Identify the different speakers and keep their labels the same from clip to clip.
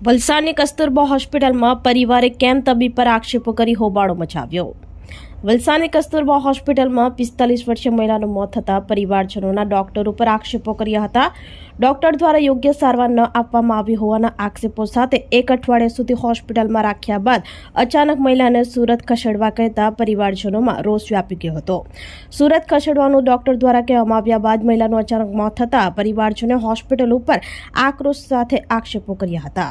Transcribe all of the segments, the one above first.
Speaker 1: વલસાડની કસ્તુરબા હોસ્પિટલમાં પરિવારે કેમ તબીબ પર આક્ષેપો કરી હોબાળો મચાવ્યો? વલસાડની કસ્તુરબા હોસ્પિટલમાં પિસ્તાલીસ વર્ષીય મહિલાનું મોત થતાં પરિવારજનોના ડોક્ટર ઉપર આક્ષેપો કર્યા હતા. ડોક્ટર દ્વારા યોગ્ય સારવાર ન આપવામાં આવી હોવાના આક્ષેપો સાથે એક અઠવાડિયા સુધી હોસ્પિટલમાં રાખ્યા બાદ અચાનક મહિલાને સુરત ખસેડવા કહેતા પરિવારજનોમાં રોષ વ્યાપી ગયો હતો. સુરત ખસેડવાનું ડોક્ટર દ્વારા કહેવામાં આવ્યા બાદ મહિલાનું અચાનક મોત થતાં પરિવારજનોએ હોસ્પિટલ ઉપર આક્રોશ સાથે આક્ષેપો કર્યા હતા.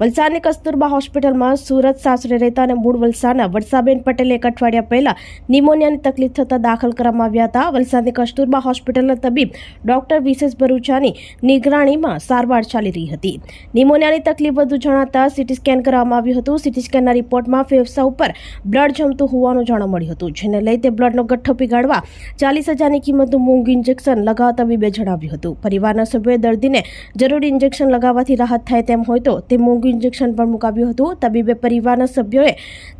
Speaker 1: વલસાડની કસ્તુરબા હોસ્પિટલમાં સુરત સાસરે રહેતા અને મૂળ વલસાડના વર્ષાબેન પટેલે એક અઠવાડિયા પહેલા નિમોનિયાની તકલીફ થતાં દાખલ કરવામાં આવ્યા હતા. વલસાડની કસ્તુરબા હોસ્પિટલના તબીબ ડોક્ટર વિશેષ ભરૂચાની નિગરાણીમાં સારવાર ચાલી રહી હતી. નિમોનિયાની તકલીફ વધુ જણાતા સીટી સ્કેન કરવામાં આવ્યું હતું. સીટી સ્કેનના રિપોર્ટમાં ફેફસા ઉપર બ્લડ જમતું હોવાનું જાણવા મળ્યું હતું, જેને લઈ તે બ્લડનો ગઠ્ઠો પીગાડવા ચાલીસ હજારની કિંમતનું મૂંગ ઇન્જેક્શન લગાવવા તબીબે જણાવ્યું હતું. પરિવારના સભ્યોએ દર્દીને જરૂરી ઇન્જેક્શન લગાવવાથી રાહત થાય તેમ હોય તો તે મૂંગ ઇન્જેક્શન પણ મુકાવ્યું હતું. તબીબે પરિવારના સભ્યોએ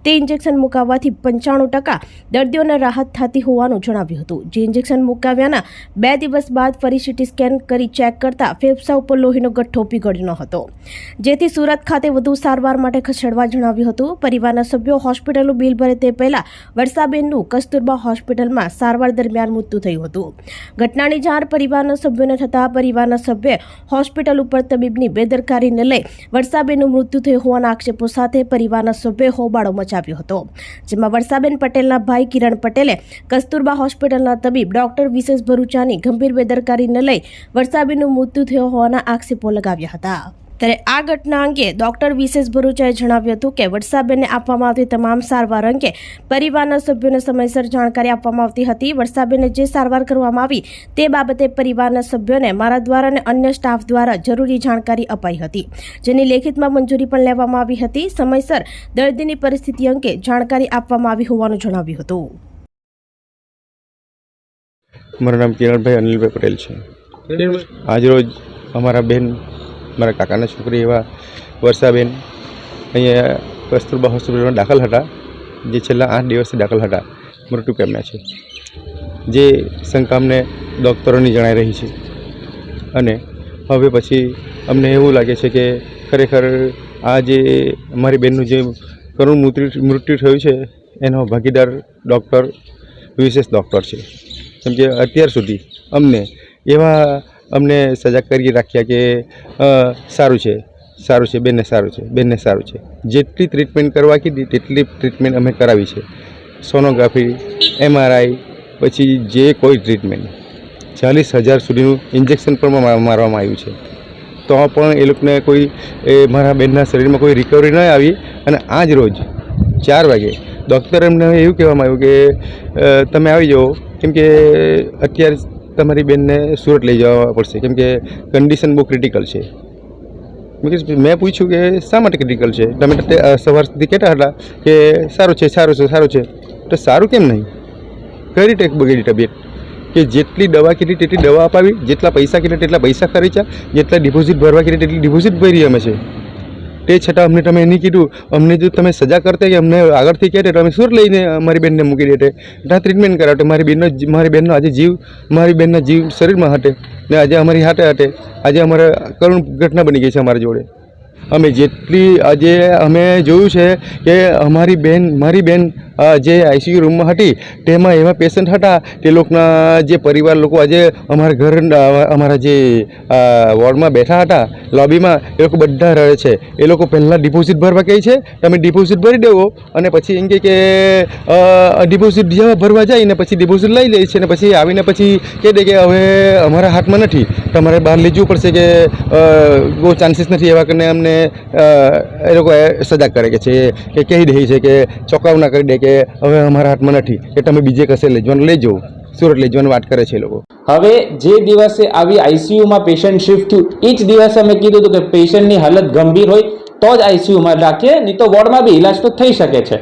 Speaker 1: તે ઇન્જેક્શન મુકાવવાથી પંચાણું ટકા દર્દીઓને રાહત થતી હોવાનું જણાવ્યું હતું. જે ઇન્જેક્શન મુકાવ્યાના બે દિવસ બાદ ફરી સીટી સ્કેન કરી ચેક કરતા ફેફસા ઉપર લોહીનો ગઠ્ઠો પીગળ્યો હતો. જેથી સુરત ખાતે વધુ સારવાર માટે ખસેડવા જણાવ્યું હતું. પરિવારના સભ્યો હોસ્પિટલનું બિલ ભરે તે પહેલા વર્ષાબેનનું કસ્તુરબા હોસ્પિટલમાં સારવાર દરમિયાન મૃત્યુ થયું હતું. ઘટનાની જાણ પરિવારના સભ્યોને થતાં પરિવારના સભ્યે હોસ્પિટલ ઉપર તબીબની બેદરકારીને લઈ વર્ષાબેનનું મૃત્યુ થયું હોવાના આક્ષેપો સાથે પરિવારના સભ્યોએ હોબાળો મચાવ્યો હતો. જેમાં વર્ષાબેન પટેલના ભાઈ કિરણ પટેલે કસ્તુરબા હોસ્પિટલના તબીબ ડોક્ટર વિશેષ ભરૂચાની ગંભીર બેદરકારીને લઈ વર્ષાબેનનું મૃત્યુ થયો હોવાના આક્ષેપો લગાવ્યા હતા. ત્યારે આ ઘટના અંગે ડોક્ટર વિશેષ ભરૂચાએ જણાવ્યું હતું કે વર્ષાબેનને આપવામાં આવતી તમામ સારવાર અંગે પરિવારના સભ્યોને સમયસર જાણકારી આપવામાં આવતી હતી. વર્ષાબેનને જે સારવાર કરવામાં આવી તે બાબતે પરિવારના સભ્યોને મારા દ્વારા અને અન્ય સ્ટાફ દ્વારા જરૂરી જાણકારી અપાઈ હતી જેની લેખિતમાં મંજૂરી પણ લેવામાં આવી હતી. સમયસર દર્દીની પરિસ્થિતિ અંગે જાણકારી આપવામાં આવી હોવાનું જણાવ્યું હતું.
Speaker 2: મારું નામ કિરણભાઈ અનિલભાઈ પટેલ છે. આજરોજ અમારા બેન મારા કાકાના છોકરી એવા વર્ષાબેન. અહીંયા કસ્તુરબા હોસ્પિટલમાં દાખલ હતા. જે છેલ્લા આઠ દિવસથી દાખલ હતા. મૃત્યુ પામ્યા છે. જે શંકામને ડૉક્ટરોની જણાઈ રહી છે. અને હવે પછી અમને એવું લાગે છે કે ખરેખર આ જે અમારી બેનનું જે કરુણ મૃત્યુ થયું છે, એનો ભાગીદાર ડૉક્ટર, વિશેષ ડૉક્ટર છે. કેમ કે અત્યાર સુધી અમને એવા અમને સજાગ કરી રાખ્યા કે સારું છે સારું છે, બેનને સારું છે, બેનને સારું છે. જેટલી ટ્રીટમેન્ટ કરવા કીધી તેટલી ટ્રીટમેન્ટ અમે કરાવી છે. સોનોગ્રાફી એમઆરઆઈ પછી જે કોઈ ટ્રીટમેન્ટ ચાલીસ હજાર સુધીનું ઇન્જેક્શન પણ મારવામાં આવ્યું છે. તો પણ એ લોકોને કોઈ, એ મારા બેનના શરીરમાં કોઈ રિકવરી ન આવી અને આજ રોજ ચાર વાગે ડૉક્ટર એમને એવું કહેવામાં આવ્યું કે તમે આવી જાઓ. કેમ કે અત્યારે તમારી બેનને સુરત લઈ જવા પડશે, કેમ કે કન્ડિશન બહુ ક્રિટિકલ છે. મેં પૂછ્યું કે શા માટે ક્રિટિકલ છે? તમે સવાર સુધી કહેતા હતા કે સારું છે સારું છે સારું છે. તો સારું કેમ નહીં? કઈ રીતે બગડી તબિયત કે જેટલી દવા કીધી તેટલી દવા અપાવી, જેટલા પૈસા કીધા તેટલા પૈસા ખર્ચ્યા, જેટલા ડિપોઝિટ ભરવા કીધી તેટલી ડિપોઝિટ ભરી અમે છે. તે છતાં અમને તમે નહીં કીધું, અમને જો તમે સજા કરતા કે અમને આગળથી કહેતા તો અમે સુર લઈને મારી બેનને મૂકી દેતે ત્યાં ટ્રીટમેન્ટ કરાવતે મારી બેનનો મારી બેનનો આજે જીવ, મારી બેનના જીવ શરીરમાં હટે ને આજે અમારી હાથે હતે આજે અમારે કરુણ ઘટના બની ગઈ છે અમારી જોડે. અમે જેટલી આજે અમે જોયું છે કે અમારી બેન, મારી બેન જે આઈસીયુ રૂમમાં હતી, તેમાં એવા પેશન્ટ હતા, તે લોકોના જે પરિવાર લોકો આજે અમારા ઘર અમારા જે વોર્ડમાં બેઠા હતા, લોબીમાં, એ લોકો બધા રહે છે. એ લોકો પહેલાં ડિપોઝિટ ભરવા કહે છે, તમે ડિપોઝિટ ભરી દેવો અને પછી એમ કહે કે ડિપોઝિટ જેવા ભરવા જાય ને પછી ડિપોઝિટ લઈ લે છે ને પછી આવીને પછી કહી દે કે હવે અમારા હાથમાં નથી. તમારે બહાર લઈ જવું પડશે કે બહુ ચાન્સીસ નથી એવા કરીને અમને એ લોકો સજા કરે કે છે, કે કહી દે છે કે ચોંકાવના કરી દે કે હવે અમારા હાથમાં નથી, કે તમે બીજે કશે લઈ જવાનું લઈ જાઓ સુરત લઈ જવાની વાત કરે છે એ લોકો.
Speaker 3: હવે જે દિવસે આવી આઈસીયુમાં પેશન્ટ શિફ્ટ થયું એ જ દિવસે અમે કીધું હતું કે પેશન્ટની હાલત ગંભીર હોય, તો જ આઈસીયુમાં રાખીએ, નહીં તો વોર્ડમાં બી ઇલાજ તો થઈ શકે છે.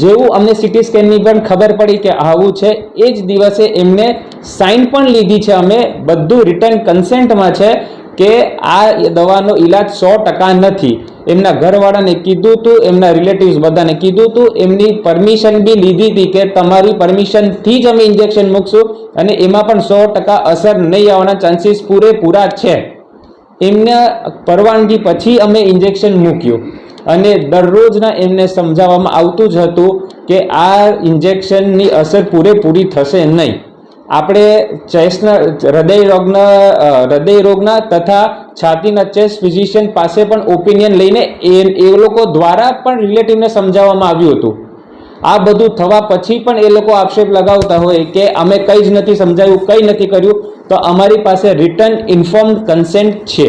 Speaker 3: જેવું અમને સિટી સ્કેનની પણ ખબર પડી કે આવું છે એ જ દિવસે એમને સાઇન પણ લીધી છે અમે, બધું રિટર્ન કન્સેન્ટમાં છે કે આ દવાનો ઈલાજ સો ટકા નથી. એમના ઘરવાળાને કીધું હતું એમના રિલેટિવ્સ બધાને કીધું હતું એમની પરમિશન બી લીધી હતી કે તમારી પરમિશનથી જ અમે ઇન્જેક્શન મૂકશું અને એમાં પણ સો ટકા અસર નહીં આવવાના ચાન્સીસ પૂરેપૂરા છે. એમના પરવાનગી પછી અમે ઇન્જેક્શન મૂક્યું. અને દરરોજના એમને સમજાવવામાં આવતું જ હતું કે આ ઇન્જેક્શનની અસર પૂરેપૂરી થશે નહીં. આપણે ચેસ્ટના હૃદય રોગના હૃદય રોગના તથા છાતીના ચેસ્ટ ફિઝિશિયન પાસે પણ ઓપિનિયન લઈને એ એ લોકો દ્વારા પણ રિલેટિવને સમજાવવામાં આવ્યું હતું. આ બધું થવા પછી પણ એ લોકો આક્ષેપ લગાવતા હોય કે અમે કંઈ જ નથી સમજાવ્યું કંઈ નથી કર્યું, તો અમારી પાસે રિટર્ન ઇન્ફોર્મ કન્સેન્ટ છે.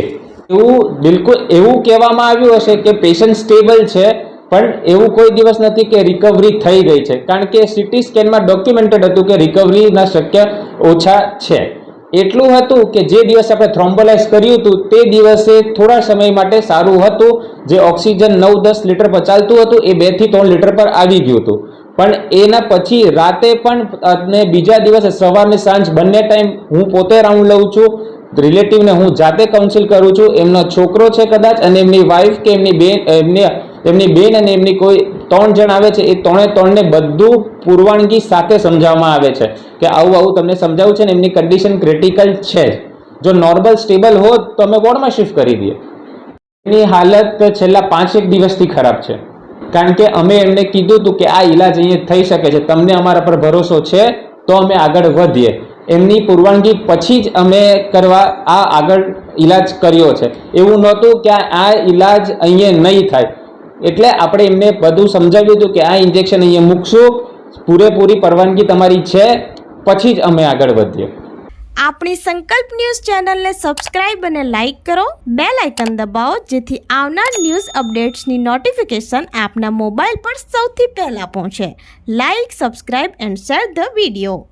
Speaker 3: એવું બિલકુલ એવું કહેવામાં આવ્યું હશે કે પેશન્ટ સ્ટેબલ છે પણ એવું કોઈ દિવસ નથી કે રિકવરી થઈ ગઈ છે. કારણ કે સિટી સ્કેનમાં ડોક્યુમેન્ટેડ હતું કે રિકવરીના શક્ય ઓછા છે. એટલું હતું કે જે દિવસે આપણે થ્રોમ્બોલાઇઝ કર્યું હતું, તે દિવસે થોડા સમય માટે સારું હતું. જે ઓક્સિજન નવ દસ લીટર પર ચાલતું હતું, એ બેથી ત્રણ લીટર પર આવી ગયું હતું. પણ એના પછી રાતે પણ અને બીજા દિવસે સવારને સાંજ બંને ટાઈમ હું પોતે રાઉન્ડ લઉં છું. રિલેટિવને હું જાતે કાઉન્સિલ કરું છું. એમનો છોકરો છે કદાચ અને એમની વાઈફ કે એમની બેન, એમની એમની બેન અને એમની કોઈ ત્રણ જણ આવે છે, એ ત્રણે ત્રણને બધું પૂર્વાણગી સાથે સમજાવવામાં આવે છે કે આવું આવું તમને સમજાવું છે ને એમની કન્ડિશન ક્રિટિકલ છે. જો નોર્મલ સ્ટેબલ હોત તો અમે વોર્ડમાં શિફ્ટ કરી દઈએ. એની હાલત છેલ્લા પાંચેક દિવસથી ખરાબ છે. કારણ કે અમે એમને કીધું હતું કે આ ઈલાજ અહીંયા થઈ શકે છે, તમને અમારા પર ભરોસો છે, તો અમે આગળ વધીએ. એમની પૂર્વાનગી પછી જ અમે કરવા આ આગળ ઈલાજ કર્યો છે. એવું નહોતું કે આ- ઈલાજ અહીંયા નહીં થાય. એટલે આપણે એમને બધું સમજાવ્યું હતું કે આ ઇન્જેક્શન અહીંયા મૂકશું. પૂરેપૂરી પરવાનગી તમારી છે. પછી જ અમે આગળ વધીએ.
Speaker 1: આપણી સંકલ્પ ન્યૂઝ ચેનલને સબસ્ક્રાઇબ અને લાઇક કરો. બે લાઇકન દબાવો, જેથી આવનાર ન્યૂઝ અપડેટ્સની નોટિફિકેશન આપના મોબાઈલ પર સૌથી પહેલાં પહોંચે. Like, subscribe and share the video.